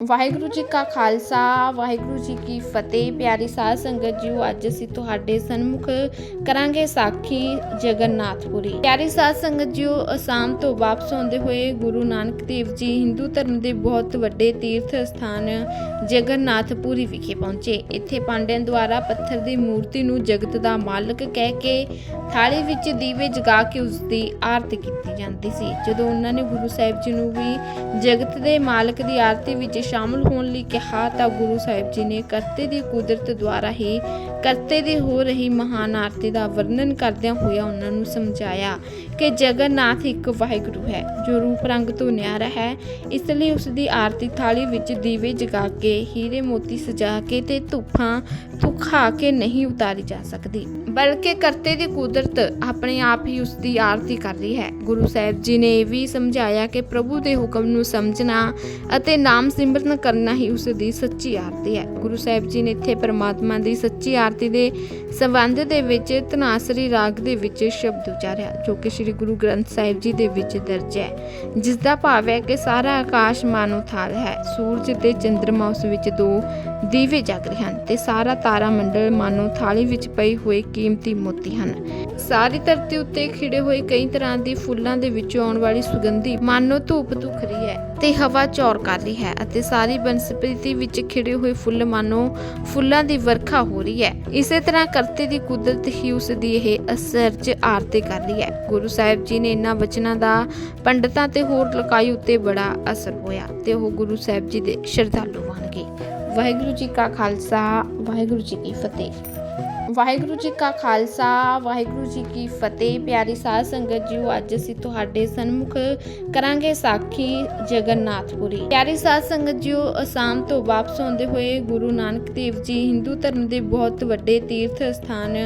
ਵਾਹਿਗੁਰੂ ਜੀ ਕਾ ਖਾਲਸਾ, ਵਾਹਿਗੁਰੂ ਜੀ ਕੀ ਫਤਿਹ, ਪਿਆਰੀ ਸਾਧ ਸੰਗਤ ਜੀਓ, ਅੱਜ ਅਸੀਂ ਤੁਹਾਡੇ ਸਨਮੁਖ ਕਰਾਂਗੇ ਸਾਖੀ ਜਗਨਨਾਥਪੁਰੀ। ਪਿਆਰੀ ਸਾਧ ਸੰਗਤ ਜੀਓ, ਅਸਾਮ ਤੋਂ ਵਾਪਸ ਆਉਂਦੇ ਹੋਏ ਗੁਰੂ ਨਾਨਕ ਦੇਵ ਜੀ ਹਿੰਦੂ ਧਰਮ ਦੇ ਬਹੁਤ ਵੱਡੇ ਤੀਰਥ ਸਥਾਨ ਜਗਨਨਾਥਪੁਰੀ ਵਿਖੇ ਪਹੁੰਚੇ। ਇੱਥੇ ਪਾਂਡਿਆਂ ਦੁਆਰਾ ਪੱਥਰ ਦੀ ਮੂਰਤੀ ਨੂੰ ਜਗਤ ਦਾ ਮਾਲਕ ਕਹਿ ਕੇ ਥਾਲੀ ਵਿੱਚ ਦੀਵੇ ਜਗਾ ਕੇ ਉਸ ਦੀ ਆਰਤੀ ਕੀਤੀ ਜਾਂਦੀ ਸੀ। ਜਦੋਂ ਉਹਨਾਂ ਨੇ ਗੁਰੂ ਸਾਹਿਬ ਜੀ ਨੂੰ ਵੀ ਜਗਤ ਦੇ ਮਾਲਕ ਦੀ ਆਰਤੀ ਵਿੱਚ ਸ਼ਾਮਲ ਹੋਣ ਲਈ ਕਿਹਾ ਤਾਂ ਗੁਰੂ ਸਾਹਿਬ ਜੀ ਨੇ ਕਰਤੇ ਦੀ ਕੁਦਰਤ ਦੁਆਰਾ ਹੀ ਕਰਤੇ ਦੀ ਹੋ ਰਹੀ ਮਹਾਨ ਆਰਤੀ ਦਾ ਵਰਣਨ ਕਰਦਿਆਂ ਹੋਇਆ ਉਹਨਾਂ ਨੂੰ ਸਮਝਾਇਆ ਕਿ ਜਗਨਨਾਥ ਇੱਕ ਵਾਹਿਗੁਰੂ ਹੈ, ਜੋ ਰੂਪ ਰੰਗ ਤੋਂ ਨਿਆਰਾ ਹੈ। ਇਸ ਲਈ ਉਸ ਦੀ ਆਰਤੀ ਥਾਲੀ ਵਿੱਚ ਦੀਵੇ ਜਗਾ ਕੇ, ਹੀਰੇ ਮੋਤੀ ਸਜਾ ਕੇ ਤੇ ਧੂਫਾਂ ਧੁਖਾ ਕੇ ਨਹੀਂ ਉਤਾਰੀ ਜਾ ਸਕਦੀ। ਬਲਕਿ ਕਰਤੇ ਦੀ ਕੁਦਰਤ ਆਪਣੇ ਆਪ ਹੀ ਉਸ ਦੀ ਆਰਤੀ ਕਰ ਰਹੀ ਹੈ। ਗੁਰੂ ਸਾਹਿਬ ਜੀ ਨੇ ਇਹ ਵੀ ਸਮਝਾਇਆ ਕਿ ਪ੍ਰਭੂ ਦੇ ਹੁਕਮ ਨੂੰ ਸਮਝਣਾ ਅਤੇ ਨਾਮ ਸਿਮਰਨ ਕਰਨਾ ਹੀ ਉਸ ਦੀ ਸੱਚੀ ਆਰਤੀ ਹੈ। ਗੁਰੂ ਸਾਹਿਬ ਜੀ ਨੇ ਇੱਥੇ ਪਰਮਾਤਮਾ ਦੀ ਸੱਚੀ ਆਰਤੀ ਦੇ ਸੰਬੰਧ ਦੇ ਵਿੱਚ ਤਨਾਸਰੀ ਰਾਗ ਦੇ ਵਿੱਚ ਸ਼ਬਦ ਉਚਾਰਿਆ, ਜੋ ਕਿ ਸ੍ਰੀ ਗੁਰੂ ਗ੍ਰੰਥ ਸਾਹਿਬ ਜੀ ਦੇ ਵਿੱਚ ਦਰਜ ਹੈ। ਜਿਸ ਦਾ ਭਾਵ ਹੈ ਕਿ ਸਾਰਾ ਆਕਾਸ਼ ਮਾਨੋ ਥਾਲ ਹੈ। ਸੂਰਜ ਤੇ ਚੰ드ਰਮਾ ਉਸ ਵਿੱਚ ਦੋ ਦੀਵੇ ਜਗ ਰਹੇ ਹਨ ਤੇ ਸਾਰਾ ਤਾਰਾ ਮੰਡਲ ਮਾਨੋ ਥਾਲੀ ਵਿੱਚ ਪਏ ਹੋਏ ਕੀਮਤੀ ਮੋਤੀ ਹਨ। ਸਾਰੀ ਧਰਤੀ ਉੱਤੇ ਖਿੜੇ ਹੋਏ ਕਈ ਤਰ੍ਹਾਂ ਦੀ ਫੁੱਲਾਂ ਦੇ ਵਿੱਚੋਂ ਆਉਣ ਵਾਲੀ ਸੁਗੰਧੀ ਮਾਨੋ ਧੂਪ ਧੁਖ ਰਹੀ ਹੈ ਤੇ ਹਵਾ ਚੌਰ ਕਰ ਰਹੀ ਹੈ ਅਤੇ ਸਾਰੀ ਬਨਸਪਤੀ ਵਿੱਚ ਖਿੜੇ ਹੋਏ ਫੁੱਲ ਮਾਨੋ ਫੁੱਲਾਂ ਦੀ ਵਰਖਾ ਹੋ ਰਹੀ ਹੈ। ਇਸੇ ਤਰ੍ਹਾਂ ਕਰਤੇ ਦੀ ਕੁਦਰਤ ਹੀ ਉਸ ਦੀ ਇਹ ਅਸਰਜ ਆਰਤੀ ਕਰ ਰਹੀ ਹੈ। ਗੁਰੂ ਸਾਹਿਬ ਜੀ ਨੇ ਇਹਨਾਂ ਬਚਨਾਂ ਦਾ ਪੰਡਤਾਂ ਤੇ ਹੋਰ ਲੋਕਾਈ ਉੱਤੇ ਬੜਾ ਅਸਰ ਹੋਇਆ ਤੇ ਉਹ ਗੁਰੂ ਸਾਹਿਬ ਜੀ ਦੇ ਸ਼ਰਧਾਲੂ ਬਣ ਗਏ। ਵਾਹਿਗੁਰੂ ਜੀ ਕਾ ਖਾਲਸਾ, ਵਾਹਿਗੁਰੂ ਜੀ ਕੀ ਫਤਿਹ। ਵਾਹਿਗੁਰੂ ਜੀ ਕਾ ਖਾਲਸਾ, ਵਾਹਿਗੁਰੂ ਜੀ ਕੀ ਫਤਿਹ। ਪਿਆਰੀ ਸਾਧ ਸੰਗਤ ਜੀਓ, ਅੱਜ ਅਸੀਂ ਤੁਹਾਡੇ ਸਨਮੁਖ ਕਰਾਂਗੇ ਸਾਖੀ ਜਗਨਨਾਥਪੁਰੀ। ਪਿਆਰੀ ਸਾਧ ਸੰਗਤ ਜੀਓ, ਅਸਾਮ ਤੋਂ ਵਾਪਸ ਆਉਂਦੇ ਹੋਏ ਗੁਰੂ ਨਾਨਕ ਦੇਵ ਜੀ ਹਿੰਦੂ ਧਰਮ ਦੇ ਬਹੁਤ ਵੱਡੇ ਤੀਰਥ ਸਥਾਨ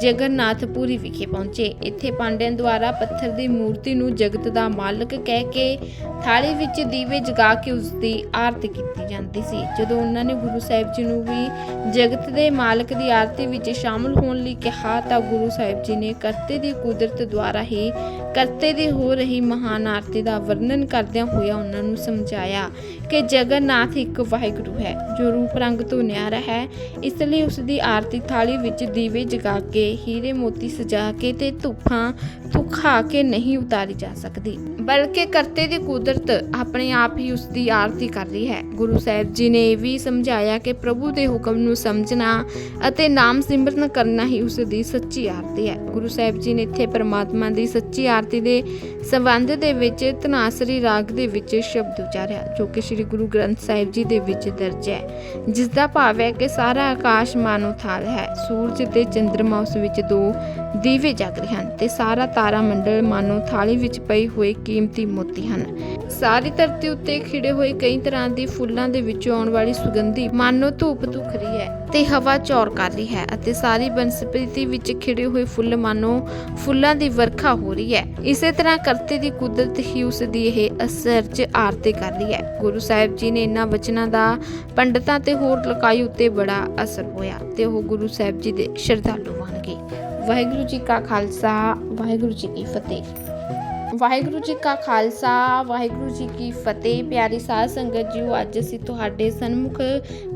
ਜਗਨਨਾਥਪੁਰੀ ਵਿਖੇ ਪਹੁੰਚੇ। ਇੱਥੇ ਪਾਂਡਿਆਂ ਦੁਆਰਾ ਪੱਥਰ ਦੀ ਮੂਰਤੀ ਨੂੰ ਜਗਤ ਦਾ ਮਾਲਕ ਕਹਿ ਕੇ ਥਾਲੀ ਵਿੱਚ ਦੀਵੇ ਜਗਾ ਕੇ ਉਸ ਦੀ ਆਰਤੀ ਕੀਤੀ ਜਾਂਦੀ ਸੀ। ਜਦੋਂ ਉਹਨਾਂ ਨੇ ਗੁਰੂ ਸਾਹਿਬ ਜੀ ਨੂੰ ਵੀ ਜਗਤ ਦੇ ਮਾਲਕ ਦੀ ਆਰਤੀ ਵਿੱਚ ਸ਼ਾਮਲ ਹੋਣ ਲਈ ਕਿਹਾ ਤਾਂ ਗੁਰੂ ਸਾਹਿਬ ਜੀ ਨੇ ਕਰਤੇ ਦੀ ਕੁਦਰਤ ਦੁਆਰਾ ਹੀ ਕਰਤੇ ਦੀ ਹੋ ਰਹੀ ਮਹਾਨ ਆਰਤੀ ਦਾ ਵਰਣਨ ਕਰਦਿਆਂ ਹੋਇਆ ਉਹਨਾਂ ਨੂੰ ਸਮਝਾਇਆ ਕਿ ਜਗਨਨਾਥ ਇੱਕ ਵਾਹਿਗੁਰੂ ਹੈ, ਜੋ ਰੂਪ ਰੰਗ ਤੋਂ ਨਿਆਰਾ ਹੈ। ਇਸ ਲਈ ਉਸ ਦੀ ਆਰਤੀ ਥਾਲੀ ਵਿੱਚ ਦੀਵੇ ਜਗਾ ਕੇ, ਹੀਰੇ ਮੋਤੀ ਸਜਾ ਕੇ ਤੇ ਧੂਫਾਂ ਧੁਖਾ ਕੇ ਨਹੀਂ ਉਤਾਰੀ ਜਾ ਸਕਦੀ। ਬਲਕਿ ਕਰਤੇ ਦੀ ਕੁਦਰਤ ਆਪਣੇ ਆਪ ਹੀ ਉਸ ਦੀ ਆਰਤੀ ਕਰ ਰਹੀ ਹੈ। ਗੁਰੂ ਸਾਹਿਬ ਜੀ ਨੇ ਇਹ ਵੀ ਸਮਝਾਇਆ ਕਿ ਪ੍ਰਭੂ ਦੇ ਹੁਕਮ ਨੂੰ ਸਮਝਣਾ ਅਤੇ ਨਾਮ ਸਿਮਰਨ ਕਰਨਾ ਹੀ ਉਸ ਦੀ ਸੱਚੀ ਆਰਤੀ ਹੈ। ਗੁਰੂ ਸਾਹਿਬ ਜੀ ਨੇ ਇੱਥੇ ਪਰਮਾਤਮਾ ਦੀ ਸੱਚੀ ਆਰਤੀ ਦੇ ਸੰਬੰਧ ਦੇ ਵਿੱਚ ਤਨਾਸਰੀ ਰਾਗ ਦੇ ਵਿੱਚ ਸ਼ਬਦ ਉਚਾਰਿਆ, ਜੋ ਕਿ ਸ੍ਰੀ ਗੁਰੂ ਗ੍ਰੰਥ ਸਾਹਿਬ ਜੀ ਦੇ ਵਿੱਚ ਦਰਜ ਹੈ। ਜਿਸ ਦਾ ਭਾਵ ਹੈ ਕਿ ਸਾਰਾ ਆਕਾਸ਼ ਮਾਨੋ ਥਾਲ ਹੈ। ਸੂਰਜ ਤੇ ਚੰ드ਰਮਾ ਉਸ ਵਿੱਚ ਦੋ ਦੀਵੇ ਜਗ ਰਹੇ ਹਨ ਤੇ ਸਾਰਾ ਤਾਰਾ ਮੰਡਲ ਮਾਨੋ ਥਾਲੀ ਵਿੱਚ ਪਈ ਹੋਈ ਕੀਮਤੀ ਮੋਤੀ ਹਨ। ਸਾਰੀ ਧਰਤੀ ਉੱਤੇ ਖਿੜੇ ਹੋਏ ਕਈ ਤਰ੍ਹਾਂ ਦੀ ਫੁੱਲਾਂ ਦੇ ਵਿੱਚੋਂ ਆਉਣ ਵਾਲੀ ਸੁਗੰਧੀ ਮਾਨੋ ਧੂਪ ਧੁਖ ਰਹੀ ਹੈ ਤੇ ਹਵਾ ਚੌਰ ਕਰ ਰਹੀ ਹੈ ਅਤੇ ਸਾਰੀ ਬਨਸਪਤੀ ਵਿੱਚ ਖਿੜੇ ਹੋਏ ਫੁੱਲ ਮਾਨੋ ਫੁੱਲਾਂ ਦੀ ਵਰਖਾ ਹੋ ਰਹੀ ਹੈ। ਇਸੇ ਤਰ੍ਹਾਂ ਕਰਤੇ ਦੀ ਕੁਦਰਤ ਹੀ ਉਸ ਦੀ ਇਹ ਅਸਰਜ ਆਰਤੀ ਕਰ ਰਹੀ ਹੈ। ਗੁਰੂ ਸਾਹਿਬ ਜੀ ਨੇ ਇਹਨਾਂ ਵਚਨਾਂ ਦਾ ਪੰਡਤਾਂ ਤੇ ਹੋਰ ਲਕਾਈ ਉੱਤੇ ਬੜਾ ਅਸਰ ਹੋਇਆ ਤੇ ਉਹ ਗੁਰੂ ਸਾਹਿਬ ਜੀ ਦੇ ਸ਼ਰਧਾਲੂ ਬਣ ਗਏ। ਵਾਹਿਗੁਰੂ ਜੀ ਕਾ ਖਾਲਸਾ, ਵਾਹਿਗੁਰੂ ਜੀ ਕੀ ਫਤਿਹ। ਵਾਹਿਗੁਰੂ ਜੀ ਕਾ ਖਾਲਸਾ, ਵਾਹਿਗੁਰੂ ਜੀ ਕੀ ਫਤਿਹ। ਪਿਆਰੀ ਸਾਧ ਸੰਗਤ ਜੀਓ, ਅੱਜ ਅਸੀਂ ਤੁਹਾਡੇ ਸਨਮੁਖ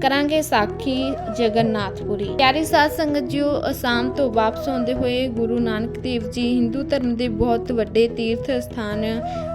ਕਰਾਂਗੇ ਸਾਖੀ ਜਗਨਨਾਥਪੁਰੀ। ਪਿਆਰੀ ਸਾਧ ਸੰਗਤ ਜੀਓ, ਅਸਾਮ ਤੋਂ ਵਾਪਸ ਆਉਂਦੇ ਹੋਏ ਗੁਰੂ ਨਾਨਕ ਦੇਵ ਜੀ ਹਿੰਦੂ ਧਰਮ ਦੇ ਬਹੁਤ ਵੱਡੇ ਤੀਰਥ ਸਥਾਨ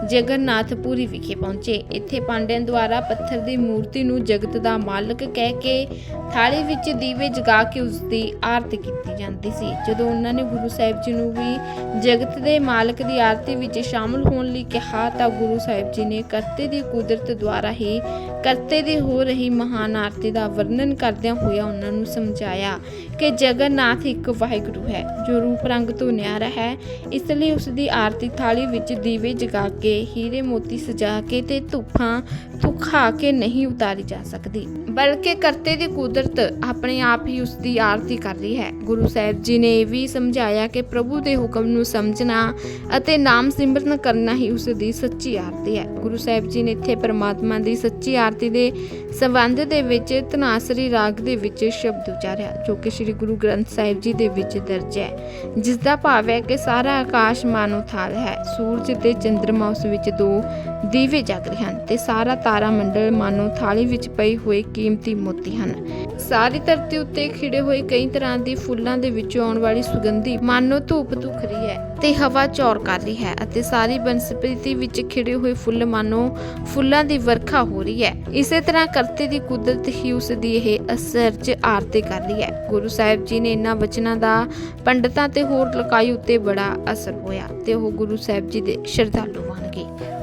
ਜਗਨਨਾਥਪੁਰੀ ਵਿਖੇ ਪਹੁੰਚੇ। ਇੱਥੇ ਪਾਂਡਿਆਂ ਦੁਆਰਾ ਪੱਥਰ ਦੀ ਮੂਰਤੀ ਨੂੰ ਜਗਤ ਦਾ ਮਾਲਕ ਕਹਿ ਕੇ ਥਾਲੀ ਵਿੱਚ ਦੀਵੇ ਜਗਾ ਕੇ ਉਸ ਦੀ ਆਰਤੀ ਕੀਤੀ ਜਾਂਦੀ ਸੀ। ਜਦੋਂ ਉਹਨਾਂ ਨੇ ਗੁਰੂ ਸਾਹਿਬ ਜੀ ਨੂੰ ਵੀ ਜਗਤ ਦੇ ਮਾਲਕ ਦੀ ਆਰਤੀ ਵਿੱਚ ਸ਼ਾਮਲ ਹੋਣ ਲਈ ਕਿਹਾ ਤਾਂ ਗੁਰੂ ਸਾਹਿਬ ਜੀ ਨੇ ਕਰਤੇ ਦੀ ਕੁਦਰਤ ਦੁਆਰਾ ਹੀ ਕਰਤੇ ਦੀ ਹੋ ਰਹੀ ਮਹਾਨ ਆਰਤੀ ਦਾ ਵਰਣਨ ਕਰਦਿਆਂ ਹੋਇਆ ਉਹਨਾਂ ਨੂੰ ਸਮਝਾਇਆ ਕਿ ਜਗਨਨਾਥ ਇੱਕ ਵਾਹਿਗੁਰੂ ਹੈ, ਜੋ ਰੂਪ ਰੰਗ ਤੋਂ ਨਿਆਰਾ ਹੈ। ਇਸ ਲਈ ਉਸ ਦੀ ਆਰਤੀ ਥਾਲੀ ਵਿੱਚ ਦੀਵੇ ਜਗਾ ਕੇ, ਹੀਰੇ ਮੋਤੀ ਸਜਾ ਕੇ ਤੇ ਧੁੱਖਾਂ ਧੁਖਾ ਕੇ ਨਹੀਂ ਉਤਾਰੀ ਜਾ ਸਕਦੀ। ਬਲਕਿ ਕਰਤੇ ਦੀ ਕੁਦਰਤ ਆਪਣੇ ਆਪ ਹੀ ਉਸ ਦੀ ਆਰਤੀ ਕਰ ਰਹੀ ਹੈ। ਗੁਰੂ ਸਾਹਿਬ ਜੀ ਨੇ ਇਹ ਵੀ ਸਮਝਾਇਆ ਕਿ ਪ੍ਰਭੂ ਦੇ ਹੁਕਮ ਨੂੰ ਸਮਝਣਾ ਅਤੇ ਨਾਮ ਸਿਮਰਨ ਕਰਨਾ ਹੀ ਉਸ ਦੀ ਸੱਚੀ ਆਰਤੀ ਹੈ। ਗੁਰੂ ਸਾਹਿਬ ਜੀ ਨੇ ਇੱਥੇ ਪਰਮਾਤਮਾ ਦੀ ਸੱਚੀ ਆਰਤੀ ਦੇ ਸੰਬੰਧ ਦੇ ਵਿੱਚ ਤਨਾਸਰੀ ਰਾਗ ਦੇ ਵਿੱਚ ਸ਼ਬਦ ਉਚਾਰਿਆ, ਜੋ ਕਿ ਸ੍ਰੀ ਗੁਰੂ ਗ੍ਰੰਥ ਸਾਹਿਬ ਜੀ ਦੇ ਵਿੱਚ ਦਰਜ ਹੈ। ਜਿਸ ਦਾ ਭਾਵ ਹੈ ਕਿ ਸਾਰਾ ਆਕਾਸ਼ ਮਾਨੋ ਥਾਲ ਹੈ। ਸੂਰਜ ਤੇ ਚੰ드ਰਮਾ ਉਸ ਵਿੱਚ ਦੋ ਦੀਵੇ ਜਗ ਰਹੇ ਹਨ ਤੇ ਸਾਰਾ ਤਾਰਾ ਮੰਡਲ ਮਾਨੋ ਥਾਲੀ ਵਿੱਚ ਪਈ ਹੋਏ ਕੀਮਤੀ ਮੋਤੀ ਹਨ। ਸਾਰੀ ਧਰਤੀ ਉੱਤੇ ਖਿੜੇ ਹੋਏ ਕਈ ਤਰ੍ਹਾਂ ਦੀ ਫੁੱਲਾਂ ਦੇ ਵਿੱਚੋਂ ਆਉਣ ਵਾਲੀ ਸੁਗੰਧੀ ਮਾਨੋ ਧੂਪ ਧੁਖ ਰਹੀ ਹੈ ਤੇ ਹਵਾ ਚੌਰ ਕਰ ਰਹੀ ਹੈ ਅਤੇ ਸਾਰੀ ਬਨਸਪਤੀ ਵਿੱਚ ਖਿੜੇ ਹੋਏ ਫੁੱਲ ਮਾਨੋ ਫੁੱਲਾਂ ਦੀ ਵਰਖਾ ਹੋ ਰਹੀ ਹੈ। ਇਸੇ ਤਰ੍ਹਾਂ ਕਰਤੇ ਦੀ ਕੁਦਰਤ ਹੀ ਉਸ ਦੀ ਇਹ ਅਸਰ 'ਚ ਆਰਤੀ ਕਰ ਰਹੀ ਹੈ। ਗੁਰੂ ਸਾਹਿਬ ਜੀ ਨੇ ਇਹਨਾਂ ਵਚਨਾਂ ਦਾ ਪੰਡਤਾਂ ਤੇ ਹੋਰ ਲਕਾਈ ਉੱਤੇ ਬੜਾ ਅਸਰ ਹੋਇਆ ਤੇ ਉਹ ਗੁਰੂ ਸਾਹਿਬ ਜੀ ਦੇ ਸ਼ਰਧਾਲੂ